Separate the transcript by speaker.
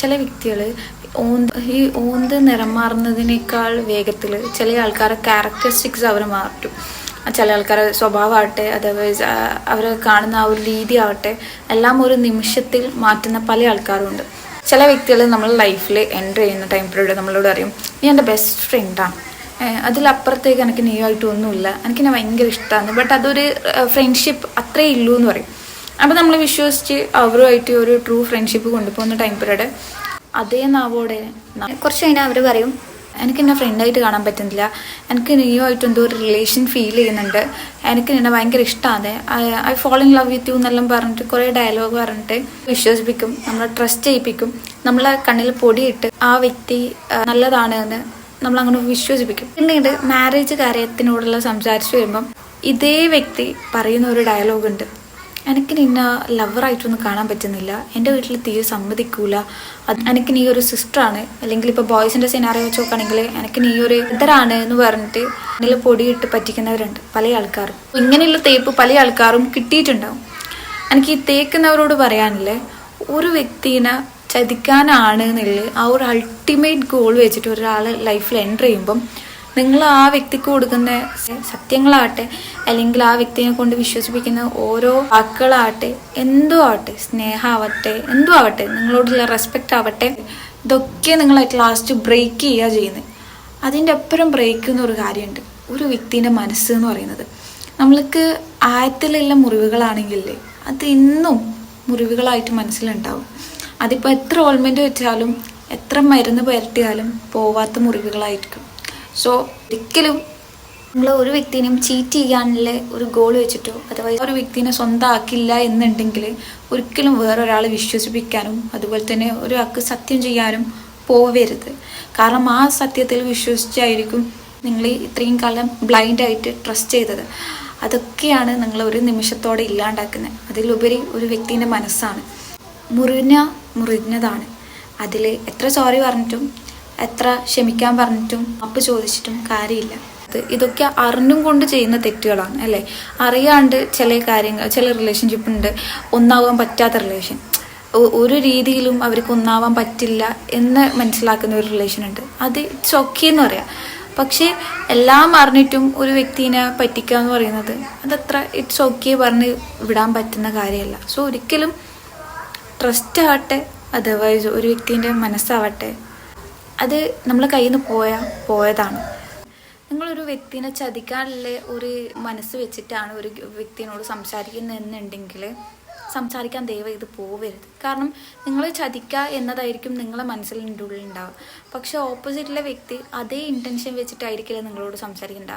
Speaker 1: ചില വ്യക്തികൾ ഓന്ത് ഈ ഓന്ത് നിറം മാറുന്നതിനേക്കാൾ വേഗത്തിൽ ചില ആൾക്കാരെ ക്യാരക്ടറിസ്റ്റിക്സ് അവർ മാറ്റും. ചില ആൾക്കാരെ സ്വഭാവമാവട്ടെ അതർവൈസ് അവർ കാണുന്ന ആ ഒരു രീതി ആവട്ടെ എല്ലാം ഒരു നിമിഷത്തിൽ മാറ്റുന്ന പല ആൾക്കാരും ഉണ്ട് ചില വ്യക്തികൾ നമ്മൾ ലൈഫിൽ എന്റർ ചെയ്യുന്ന ടൈം പീരീഡ് നമ്മളോട് അറിയും നീ എന്റെ ബെസ്റ്റ് ഫ്രണ്ടാണ് അതിലപ്പുറത്തേക്ക് എനിക്ക് നീ ആയിട്ടൊന്നുമില്ല എനിക്ക് എന്നെ ഭയങ്കര ഇഷ്ടമാണ് ബട്ട് അതൊരു ഫ്രണ്ട്ഷിപ്പ് അത്രേ ഉള്ളൂ എന്ന് പറയും. അപ്പം നമ്മൾ വിശ്വസിച്ച് അവരുമായിട്ട് ഒരു ട്രൂ ഫ്രണ്ട്ഷിപ്പ് കൊണ്ടുപോകുന്ന ടൈം പീരീഡ് അതേ നാവോടെ കുറച്ച് കഴിഞ്ഞാൽ അവർ പറയും എനിക്ക് എന്നെ ഫ്രണ്ടായിട്ട് കാണാൻ പറ്റുന്നില്ല. എനിക്ക് നീയുമായിട്ട് എന്തോ ഒരു റിലേഷൻ ഫീൽ ചെയ്യുന്നുണ്ട്. എനിക്ക് നിന്നെ ഭയങ്കര ഇഷ്ടമാണ് I fall in love with you എന്നെല്ലാം പറഞ്ഞിട്ട് കുറേ ഡയലോഗ് പറഞ്ഞിട്ട് വിശ്വസിപ്പിക്കും. നമ്മളെ ട്രസ്റ്റ് ചെയ്യിപ്പിക്കും. നമ്മളെ കണ്ണിൽ പൊടിയിട്ട് ആ വ്യക്തി നല്ലതാണ് എന്ന് നമ്മൾ അങ്ങനെ വിശ്വസിപ്പിക്കും. പിന്നീട് മാരേജ് കാര്യത്തിനോടുള്ള സംസാരിച്ചു വരുമ്പം ഇതേ വ്യക്തി പറയുന്ന ഒരു ഡയലോഗ് ഉണ്ട്. എനിക്ക് നിന്നെ ലവറായിട്ടൊന്നും കാണാൻ പറ്റുന്നില്ല. എന്റെ വീട്ടിൽ തീരെ സമ്മതിക്കൂല. എനിക്ക് നീ ഒരു സിസ്റ്ററാണ് അല്ലെങ്കിൽ ഇപ്പോൾ ബോയ്സിന്റെ സിനാറിയോ വെച്ച് നോക്കുകയാണെങ്കിൽ എനിക്ക് നീ ഒരു ഇതരാണ് എന്ന് പറഞ്ഞിട്ട് അതിൽ പൊടിയിട്ട് പറ്റിക്കുന്നവരുണ്ട് പല ആൾക്കാരും. ഇങ്ങനെയുള്ള തേപ്പ് പല ആൾക്കാരും കിട്ടിയിട്ടുണ്ടാവും. എനിക്ക് ഈ തേക്കുന്നവരോട് പറയാനില്ലേ. ഒരു വ്യക്തിനെ ചതിക്കാനാണ് എന്നുള്ള ആ ഒരു അൾട്ടിമേറ്റ് ഗോൾ വെച്ചിട്ട് ഒരാൾ ലൈഫിൽ എന്റർ ചെയ്യുമ്പം നിങ്ങൾ ആ വ്യക്തിക്ക് കൊടുക്കുന്ന സത്യങ്ങളാവട്ടെ അല്ലെങ്കിൽ ആ വ്യക്തിയെ കൊണ്ട് വിശ്വസിപ്പിക്കുന്ന ഓരോ വാക്കുകളാവട്ടെ എന്തോ ആവട്ടെ സ്നേഹമാവട്ടെ എന്തോ ആവട്ടെ നിങ്ങളോടുള്ള റെസ്പെക്റ്റ് ആവട്ടെ ഇതൊക്കെ നിങ്ങൾ അറ്റ് ലാസ്റ്റ് ബ്രേക്ക് ചെയ്യുക ചെയ്യുന്നത് അതിന്റെ അപ്പുറം ബ്രേക്ക് എന്നൊരു കാര്യമുണ്ട്. ഒരു വ്യക്തിന്റെ മനസ്സ് എന്ന് പറയുന്നത്. നമ്മൾക്ക് ആയത്തിലുള്ള മുറിവുകളാണെങ്കിലേ അത് ഇന്നും മുറിവുകളായിട്ട് മനസ്സിലുണ്ടാവും. അതിപ്പോൾ എത്ര ഓൾമെന്റ് വെച്ചാലും എത്ര മരുന്ന് പുരട്ടിയാലും പോവാത്ത മുറിവുകളായിരിക്കും. സോ ഒരിക്കലും നമ്മൾ ഒരു വ്യക്തിനെയും ചീറ്റ് ചെയ്യാനുള്ള ഒരു ഗോൾ വെച്ചിട്ടോ അഥവാ ഒരു വ്യക്തിനെ സ്വന്തമാക്കില്ല എന്നുണ്ടെങ്കിൽ ഒരിക്കലും വേറൊരാളെ വിശ്വസിപ്പിക്കാനും അതുപോലെ തന്നെ ഒരാൾക്ക് സത്യം ചെയ്യാനും പോവരുത്. കാരണം ആ സത്യത്തിൽ വിശ്വസിച്ചായിരിക്കും നിങ്ങൾ ഇത്രയും കാലം ബ്ലൈൻഡായിട്ട് ട്രസ്റ്റ് ചെയ്തത്. അതൊക്കെയാണ് നിങ്ങൾ ഒരു നിമിഷത്തോടെ ഇല്ലാണ്ടാക്കുന്നത് അതിലുപരി ഒരു വ്യക്തിന്റെ മനസ്സാണ്. മുറിഞ്ഞ മുറിഞ്ഞതാണ്. അതിൽ എത്ര സോറി പറഞ്ഞിട്ടും എത്ര ക്ഷമിക്കാൻ പറഞ്ഞിട്ടും അപ്പ് ചോദിച്ചിട്ടും കാര്യമില്ല. ഇതൊക്കെ അറിഞ്ഞും കൊണ്ട് ചെയ്യുന്ന തെറ്റുകളാണ് അല്ലേ? അറിയാണ്ട് ചില കാര്യങ്ങൾ ചില റിലേഷൻഷിപ്പ് ഉണ്ട് ഒന്നാവാൻ പറ്റാത്ത റിലേഷൻ ഒരു രീതിയിലും അവർക്ക് ഒന്നാവാൻ പറ്റില്ല എന്ന് മനസ്സിലാക്കുന്ന ഒരു റിലേഷൻ ഉണ്ട്. അത് ഓക്കെ എന്ന് പറയാം. പക്ഷേ എല്ലാം അറിഞ്ഞിട്ടും ഒരു വ്യക്തിനെ പറ്റിക്കുക എന്ന് പറയുന്നത് അതത്ര ഇറ്റ്സ് ഓക്കെ പറഞ്ഞ് വിടാൻ പറ്റുന്ന കാര്യമല്ല. സോ ഒരിക്കലും ട്രസ്റ്റ് ആവട്ടെ അതർവൈസ് ഒരു വ്യക്തിന്റെ മനസ്സാവട്ടെ അത് നമ്മളെ കയ്യിൽ നിന്ന് പോയ പോയതാണ്. നിങ്ങളൊരു വ്യക്തിനെ ചതിക്കാനുള്ള ഒരു മനസ്സ് വെച്ചിട്ടാണ് ഒരു വ്യക്തിനോട് സംസാരിക്കുന്നതെന്നുണ്ടെങ്കിൽ സംസാരിക്കാൻ ദയവ് ഇത് പോവരുത്. കാരണം നിങ്ങൾ ചതിക്കുക എന്നതായിരിക്കും നിങ്ങളെ മനസ്സിന്റെ ഉള്ളിൽ ഉണ്ടാവുക പക്ഷേ ഓപ്പോസിറ്റിലെ വ്യക്തി അതേ ഇന്റൻഷൻ വെച്ചിട്ടായിരിക്കില്ല നിങ്ങളോട് സംസാരിക്കേണ്ട